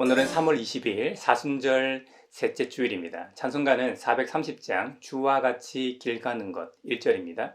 오늘은 3월 20일 사순절 셋째 주일입니다. 찬송가는 430장 주와 같이 길 가는 것 1절입니다.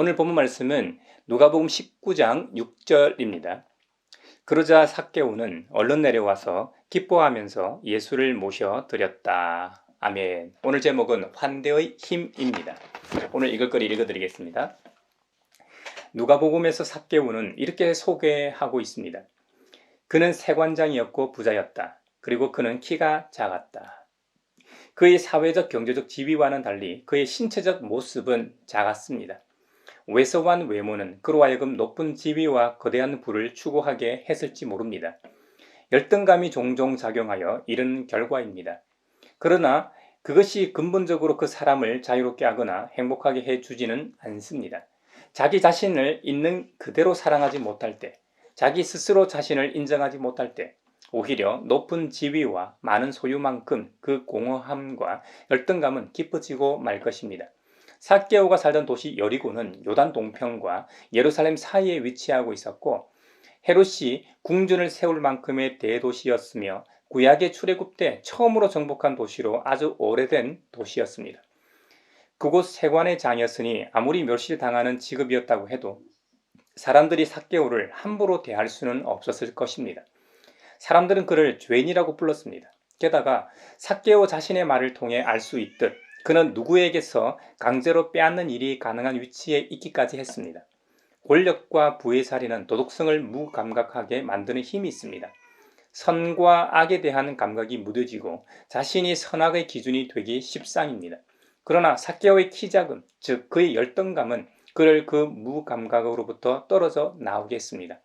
오늘 본문 말씀은 누가복음 19장 6절입니다. 그러자 삭개오는 얼른 내려와서 기뻐하면서 예수를 모셔 드렸다. 아멘. 오늘 제목은 환대의 힘입니다. 오늘 읽을 거리 읽어드리겠습니다. 누가복음에서 삭개오는 이렇게 소개하고 있습니다. 그는 세관장이었고 부자였다. 그리고 그는 키가 작았다. 그의 사회적 경제적 지위와는 달리 그의 신체적 모습은 작았습니다. 외소한 외모는 그로 하여금 높은 지위와 거대한 부를 추구하게 했을지 모릅니다. 열등감이 종종 작용하여 이른 결과입니다. 그러나 그것이 근본적으로 그 사람을 자유롭게 하거나 행복하게 해 주지는 않습니다. 자기 자신을 있는 그대로 사랑하지 못할 때, 자기 스스로 자신을 인정하지 못할 때, 오히려 높은 지위와 많은 소유만큼 그 공허함과 열등감은 깊어지고 말 것입니다. 사개오가 살던 도시 여리고는 요단 동편과 예루살렘 사이에 위치하고 있었고 헤롯이 궁전을 세울 만큼의 대도시였으며 구약의 출애굽 때 처음으로 정복한 도시로 아주 오래된 도시였습니다. 그곳 세관의 장이었으니 아무리 멸실당하는 직업이었다고 해도 사람들이 사개오를 함부로 대할 수는 없었을 것입니다. 사람들은 그를 죄인이라고 불렀습니다. 게다가 사개오 자신의 말을 통해 알 수 있듯 그는 누구에게서 강제로 빼앗는 일이 가능한 위치에 있기까지 했습니다. 권력과 부의 살이는 도덕성을 무감각하게 만드는 힘이 있습니다. 선과 악에 대한 감각이 무뎌지고 자신이 선악의 기준이 되기 십상입니다. 그러나 사케오의 키 작음, 즉 그의 열등감은 그를 그 무감각으로부터 떨어져 나오게 했습니다.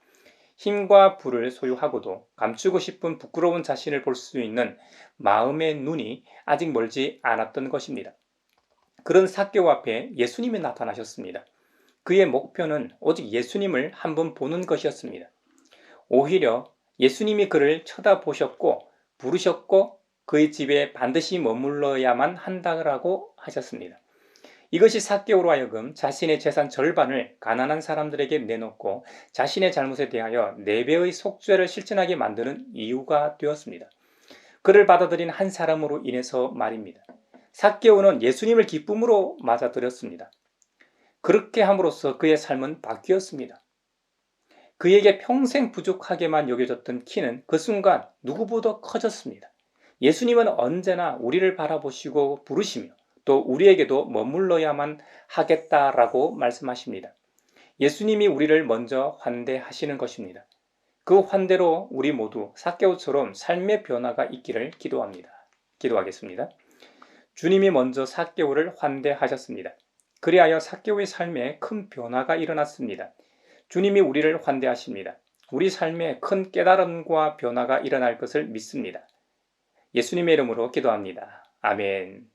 힘과 부를 소유하고도 감추고 싶은 부끄러운 자신을 볼 수 있는 마음의 눈이 아직 멀지 않았던 것입니다. 그런 사개오 앞에 예수님이 나타나셨습니다. 그의 목표는 오직 예수님을 한번 보는 것이었습니다. 오히려 예수님이 그를 쳐다보셨고 부르셨고 그의 집에 반드시 머물러야만 한다고 하셨습니다. 이것이 사개오로 하여금 자신의 재산 절반을 가난한 사람들에게 내놓고 자신의 잘못에 대하여 네 배의 속죄를 실천하게 만드는 이유가 되었습니다. 그를 받아들인 한 사람으로 인해서 말입니다. 사개오는 예수님을 기쁨으로 맞아들였습니다. 그렇게 함으로써 그의 삶은 바뀌었습니다. 그에게 평생 부족하게만 여겨졌던 키는 그 순간 누구보다 커졌습니다. 예수님은 언제나 우리를 바라보시고 부르시며 또 우리에게도 머물러야만 하겠다라고 말씀하십니다. 예수님이 우리를 먼저 환대하시는 것입니다. 그 환대로 우리 모두 사개오처럼 삶의 변화가 있기를 기도합니다. 기도하겠습니다. 주님이 먼저 사개오를 환대하셨습니다. 그리하여 사개오의 삶에 큰 변화가 일어났습니다. 주님이 우리를 환대하십니다. 우리 삶에 큰 깨달음과 변화가 일어날 것을 믿습니다. 예수님의 이름으로 기도합니다. 아멘.